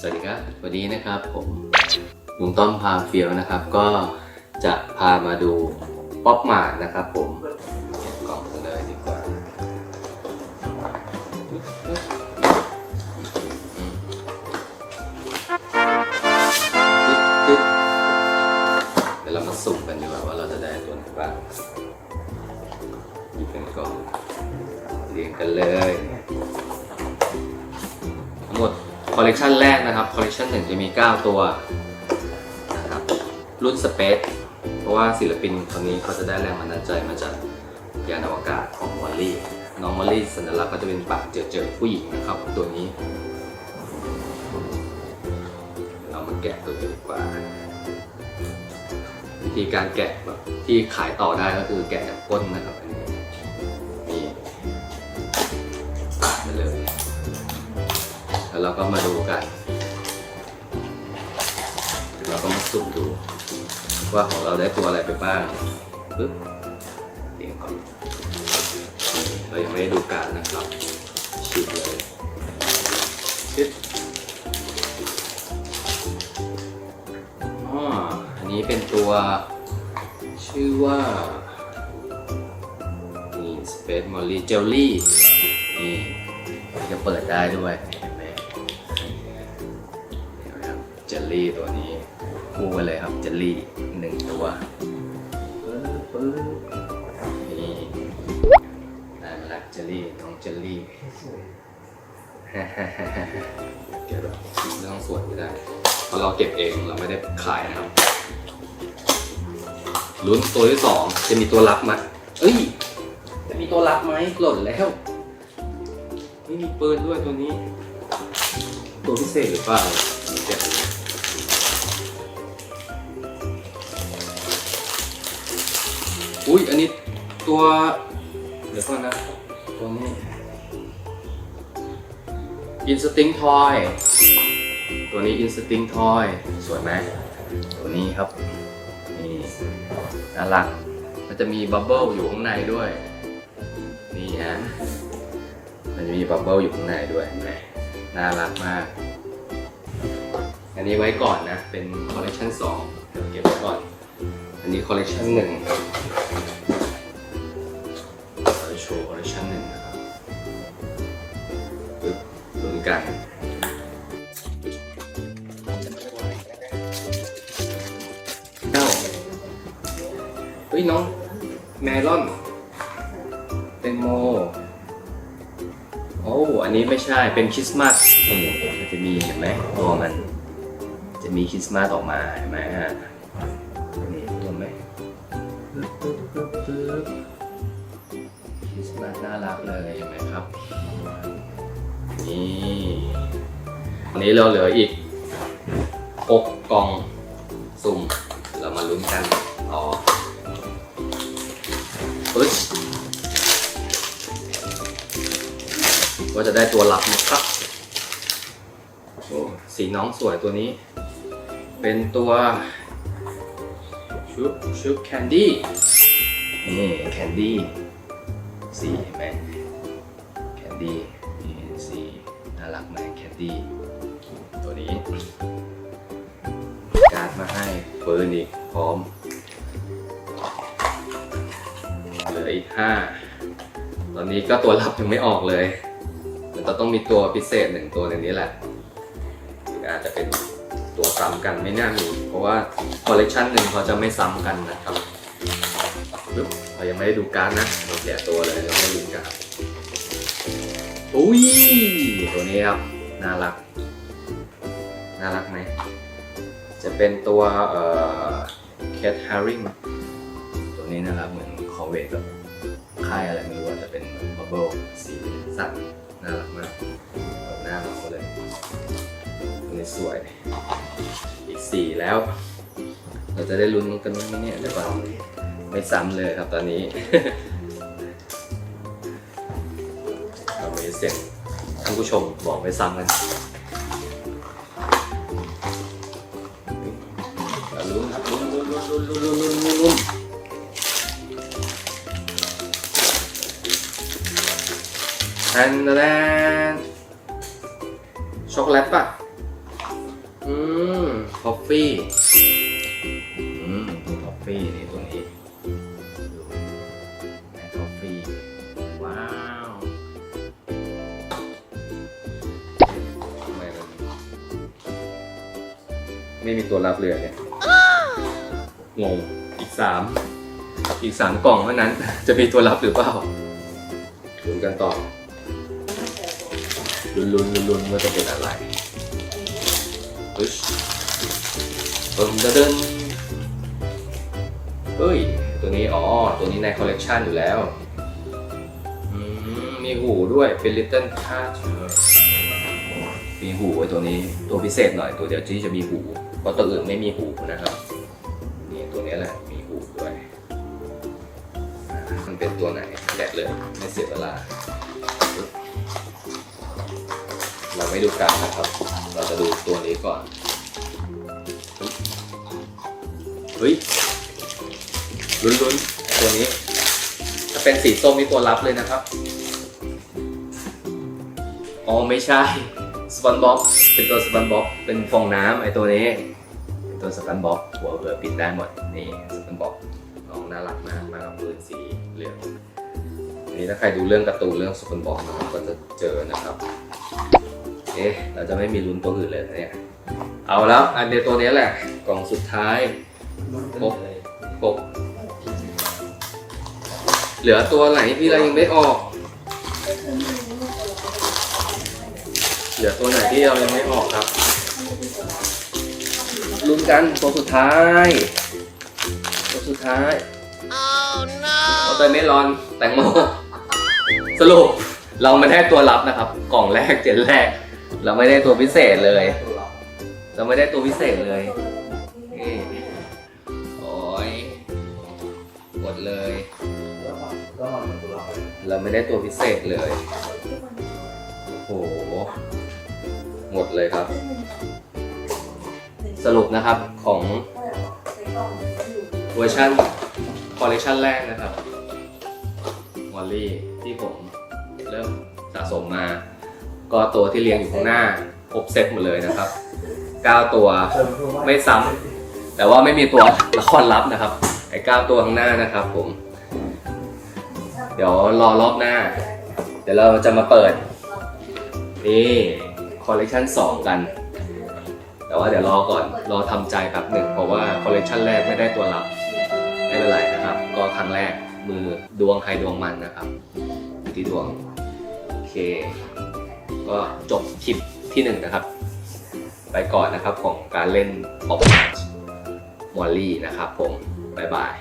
สวัสดีครับ วันนี้นะครับผมลุงต้อมพาเฟียวนะครับ ก็จะพามาดูป๊อปมาร์ทนะครับผมเก็บกล่องกันเลยดีกว่าเดี๋ยวเรามาสุ่มกันดีกว่าว่าเราจะได้ตัวไหนบ้างหยิบเป็นกล่องเรียงกันเลย ทั้งหมด คอลเลกชันแรกนะครับคอลเลกชันหนึ่งจะมี 9 ตัวนะครับรุ่นสเปซเพราะว่าศิลปินคนนี้เขาจะได้แรงบันดาลใจมาจากยานอวกาศของมอลลี่น้องมอลลี่สัญลักษณ์ก็จะเป็นปากเจอเจอผู้หญิงนะครับตัวนี้ เรามาแกะตัวดีกว่า วิธีการแกะแบบที่ขายต่อได้ก็คือแกะจากก้นนะครับ แล้วเราก็มาดูกัน เราก็มาสุ่มดู ว่าของเราได้ตัวอะไรไปบ้างปึ๊บเรียงก่อนเรายังไม่ได้ดูการดนะครับฉีดเลยชิดอ๋ออันนี้เป็นตัวชื่อว่านี่ Space Molly Jelly นี่จะเปิดได้ด้วย ลลี่ตัวนี้ คู่กันเลยครับเจลลี่หนึ่งตัวนี่ได้มาละเจลลี่น้องเจลลี่เก็บแบบไม่ต้องสวยไม่ได้เพราะเราเก็บเองเราไม่ได้ขายนะครับลุ้นตัวที่สองจะมีตัวรับไหมเอ้ย จะมีตัวรับไหมหล่นแล้วไม่มีปืนด้วยตัวนี้ ตัวพิเศษหรือเปล่า อุ้ยอันนี้ตัวเดี๋ยวก่อนนะ ตัวนี้ Instinct Toy ตัวนี้ Instinct Toy สวยไหมตัวนี้ครับนี่น่ารักมันจะมีบับเบิลอยู่ข้างในด้วย นี่ฮะมันจะมีบับเบิลอยู่ข้างในด้วยน่ารักมาก อันนี้ไว้ก่อนนะ เป็นคอลเลคชัน2เดี๋ยวเก็บไว้ก่อน อันนี้คอลเลคชันหนึ่ง โชว์คอลเลคชันหนึ่งนะครับปึ๊บลุ้นกันเอ้าเฮ้ยน้องแมลอนแตงโมโอ้อันนี้ไม่ใช่เป็นคริสต์มาสมันจะมีเห็นไหมตัวมัน จะมีคริสต์มาสออกมาเห็นไหมฮะ นี่วันนี้เราเหลืออีก6กล่องสุ่ม เรามาลุ้นกันต่อปึ๊บว่าจะได้ตัวหลับไหมครับโอ้สีน้องสวยตัวนี้ เป็นตัวชุบชุบแคนดี้นี่แคนดี้สีเห็นไหม ดีตัวนี้ การ์ดมาให้ปืนอีกพร้อม เหลืออีกห้าตอนนี้ก็ตัวรับยังไม่ออกเลยมันจะต้องมีตัวพิเศษหนึ่งตัวในนี้แหละอาจจะเป็นตัวซ้ำกันไม่น่ามี เพราะว่าคอลเลกชันหนึ่งเขาจะไม่ซ้ำกันนะครับเรายังไม่ได้ดูการ์ดนะเราแกะตัวเลยเราไม่ดูการ์ดอุ้ย ตัวนี้ครับ น่ารัก น่ารักไหม จะเป็นตัวเอ่อ cat herring ตัวนี้นะครับเหมือนคอเวกับค่ายอะไรไม่รู้ว่าจะเป็นบับเบิลสีสันน่ารักมากหน้าเราเลยตัวนี้สวย อีกสี่แล้ว เราจะได้ลุ้นกันไหมเนี่ยเดี๋ยวก่อนไม่ซ้ำเลยครับตอนนี้ เรามีเสียง ท่านผู้ชมบอกไปซ้ำกันลุ้นครับลุ้นลุ้นลุ้นลุ้นลุ้นลุ้นลุ้นแทนแทนช็อกโกแลตป่ะ อืมคอฟฟี่ ไม่มีตัวรับเรือเนี่ยงงอีกสามอีกสามกล่องเท่านั้น จะมีตัวรับหรือเปล่าลุ้นกันต่อลุ้นลุ้นลุ้นลุ้นว่าจะเป็นอะไรปึ๊ชเอิ่มเดินเฮ้ย ตัวนี้อ๋อ ตัวนี้ในคอลเลกชันอยู่แล้ว อืม มีหูด้วยเป็น Little Cat มีหูไอ้ตัวนี้ตัวพิเศษหน่อยตัวเดียวที่จะมีหูเพราะตัวอื่นไม่มีหูนะครับนี่ตัวนี้แหละมีหูด้วยมันเป็นตัวไหนแกะเลยไม่เสียเวลา เราไม่ดูการนะครับ เราจะดูตัวนี้ก่อนเฮ้ยลุ้นๆตัวนี้ถ้าเป็นสีส้มนี่ตัวรับเลยนะครับอ๋อไม่ใช่ สปันบ็อกเป็นตัวสปันบ็อกเป็นฟองน้ำไอตัวนี้เป็นตัวสปันบ็อกหัวเรือปิดได้หมดนี่สปันบ็อกน้องน่ารักมากมากับปืนสีเหลืองอันนี้ถ้าใครดูเรื่องการ์ตูนเรื่องสปันบ็อกนะครับก็จะเจอนะครับเอ๊ะเราจะไม่มีลุ้นตัวอื่นเลยนะเนี่ยเอาแล้วอันเดียวตัวนี้แหละกล่องสุดท้ายครบครบเหลือตัวไหนที่เรายังไม่ออก เหลือตัวไหนที่เรายังไม่ออกครับลุ้นกันตัวสุดท้าย ตัวสุดท้าย Oh no! วอเตอร์เมลอนแตงโมสรุปเราไม่ได้ตัวรับนะครับ กล่องแรกเจนแรก เราไม่ได้ตัวพิเศษเลย เราไม่ได้ตัวพิเศษเลยนี่โอ้ยหมดเลย เราไม่ได้ตัวพิเศษเลย โอ้โห หมดเลยครับ สรุปนะครับของเวอร์ชันคอลเลคชันแรกนะครับวอลลี่ที่ผมเริ่มสะสมมา ก็ตัวที่เรียงอยู่ข้างหน้าครบเซตหมดเลยนะครับ 9 ตัวไม่ซ้ำแต่ว่าไม่มีตัวละครลับนะครับ ไอ้9ตัวข้างหน้านะครับผม เดี๋ยวรอรอบหน้า เดี๋ยวเราจะมาเปิด นี่ คอลเลคชัน2 กัน แต่ว่าเดี๋ยวรอก่อนรอทำใจแป๊บหนึ่งเพราะว่าคอลเลคชันแรกไม่ได้ตัวรับไม่เป็นไรนะครับ ก็ครั้งแรกมือดวงใครดวงมันนะครับอยู่ที่ดวงโอเค ก็จบคลิปที่หนึ่งนะครับ ไปก่อนนะครับของการเล่นออกมา m มอลลี่นะครับผม บ๊ายบาย